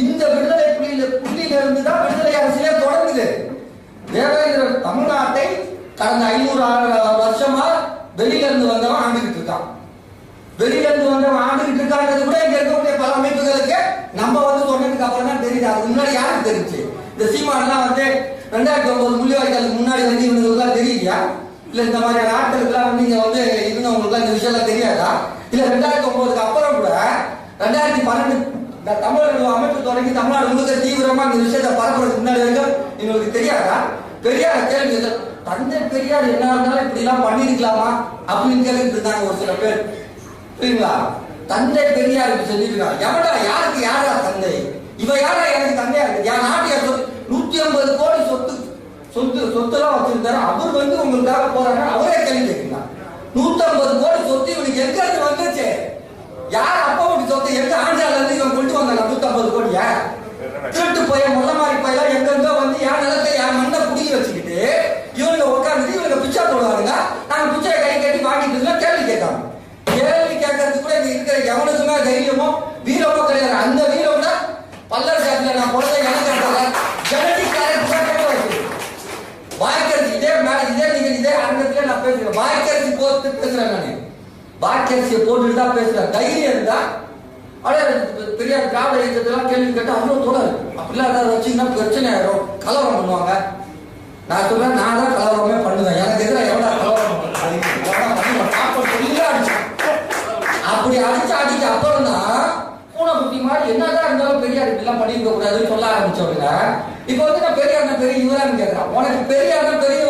இந்த விடுதலை புள்ளியில புள்ளியிலிருந்து தான் விடுதலை அரசியலே தொடங்குது. தேவேந்திர தமிழ்நாட்டை கடந்த ஐநூறு ஆறு வருஷமா வெளியில இருந்து வந்தவன் ஆண்டுகிட்டு இருக்கான். வெளியில இருந்து வந்தவன் ஆண்டுகிட்டு இருக்காங்கிறது கூட இங்க இருக்கக்கூடிய பல அமைப்புகளுக்கு நம்ம வந்து சொன்னதுக்கு அப்புறம் தான் தெரியுது. அதுக்கு முன்னாடி யாருக்கு தெரிஞ்சு? இந்த சீமான்லாம் வந்து ரெண்டாயிரத்தி ஒன்பது முள்ளிவாய்க்காலுக்கு முன்னாடி வந்து இவங்களுக்குலாம் தெரியலையா இல்ல இந்த மாதிரி நாட்களுக்குலாம் வந்து இங்க வந்து இருந்தவங்களுக்கு இந்த விஷயம்லாம் தெரியாதா? இல்ல ரெண்டாயிரத்தி ஒன்பதுக்கு அப்புறம் கூட ரெண்டாயிரத்தி பன்னெண்டு இந்த தமிழர்கள் அமைப்பு தொடங்கி தமிழ்நாடு முழுக்க தீவிரமா இந்த விஷயத்தை பரப்புறதுக்கு முன்னாடி வரைக்கும் எங்களுக்கு தெரியாதா? பெரியார் கேள்வி தந்தை பெரியார் என்ன இருந்தாலும் இப்படி எல்லாம் பண்ணிருக்கலாமா அப்படின்னு கேட்டுட்டு இருந்தாங்க ஒரு சில பேர். புரியுங்களா தந்தை பெரியார் இப்படி சொல்லியிருக்காங்க. எவடா யாருக்கு யாரா தந்தை? இவ யாரா எனக்கு தந்தையா இருக்கு? என் நாட்டியார் சொத்து நூத்தி ஐம்பது கோடி சொத்து சொத்து சொத்தெல்லாம் வச்சிருந்தாரு அவர் வந்து உங்களுக்காக போறாங்க அவரே கேள்வி கேட்கிறார். நூத்தி ஐம்பது கோடி சொத்து இவனுக்கு எங்க இருந்து வந்துச்சு யார் அப்பா வீட்டு சொத்து எங்க ஆண்டால இருந்து இவன் கொண்டு வந்தாங்க நூத்தி ஐம்பது கோடியா திருட்டு போய் முள்ள மாதிரி போயெல்லாம் எங்க வந்து என் நிலத்தை என் மண்ணை குடிக்க வச்சுக்கிட்டு இவங்க உட்காந்துட்டு இவங்க பிச்சை போடுவாருங்க நாங்க பிச்சை கை கட்டி வாங்கிட்டு இருந்தா கேள்வி கேட்காங்க கேள்வி கேட்கறது கூட இங்க இருக்கிற எவனுக்குமே தைரியமோ வீரமோ கிடையாது. அந்த வீரம் தான் பல்லர் சாட்டில் நான் பிறந்த எனக்கு ஜெனடிக் வாய்க்கரிசி இதே மேல இதே நீங்க இதே அரங்கத்துல நான் பேசுறேன். வாய்க்கரிசி போட்டு பேசுறேன் நான். வாய்க்கரிசியை போட்டுட்டு தான் பேசுறேன். தைரியம் இருந்தா பெரியார் பெரிய திராவிட இயக்கத்தெல்லாம் கேள்வி கேட்டா அவ்வளவு தொடர் அப்படிலாம் ஏதாவது வச்சீங்கன்னா பிரச்சனை ஆயிரும்? கலவரம் பண்ணுவாங்க. நான் சொல்றேன் நான் தான் கலவரமே பண்ணுவேன். எனக்கு எதிராக எவ்வளோ கலவரம் அப்படி அடிச்சு அடிச்சு அப்புறம் தான் பூனை குட்டி மாதிரி என்னதான் இருந்தாலும் பெரியார் இப்படிலாம் பண்ணிருக்க கூடாதுன்னு சொல்ல ஆரம்பிச்சவங்க. இப்ப வந்து நான் பெரியார் பெரிய இவரான்னு கேட்கிறேன் உனக்கு பெரியார் பெரிய